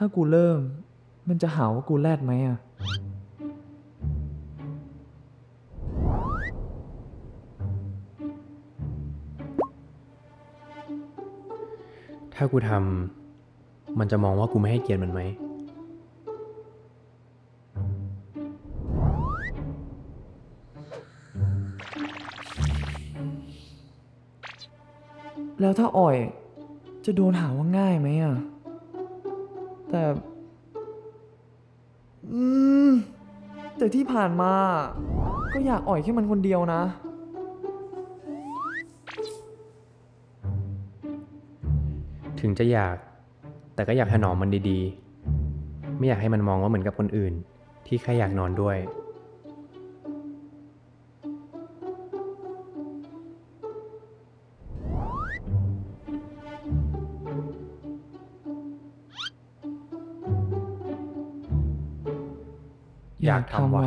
ถ้ากูเริ่ม มันจะหาว่ากูแรดไหมอะ ถ้ากูทำมันจะมองว่ากูไม่ให้เกียรติมันไหม แล้วถ้าอ่อย จะโดนหาว่าง่ายไหมอะ แต่อืมแต่ที่ผ่านมา ก็อยากอ่อยแค่มันคนเดียวนะ ถึงจะอยาก แต่ก็อยากถนอมมันดีๆ ไม่อยากให้มันมองว่าเหมือนกับคนอื่น ที่แค่อยากนอนด้วย อยากทำว่ะไ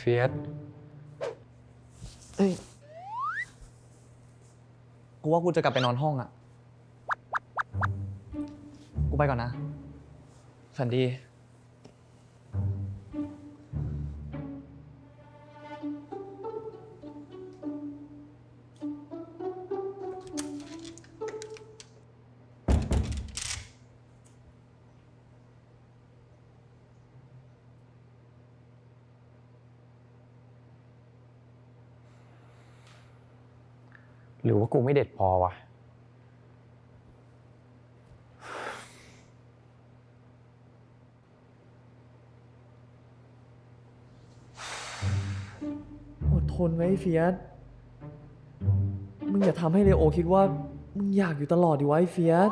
เฟียสเอ้ยกูว่ากูจะกลับไปนอนห้องอะ กูไปก่อนนะ ฝันดี หรือว่ากูไม่เด็ดพอวะ อดทนไว้เฟียสมึงอย่าทำให้เลโอคิดว่า มึงอยากอยู่ตลอดดิวะไอ้เฟียส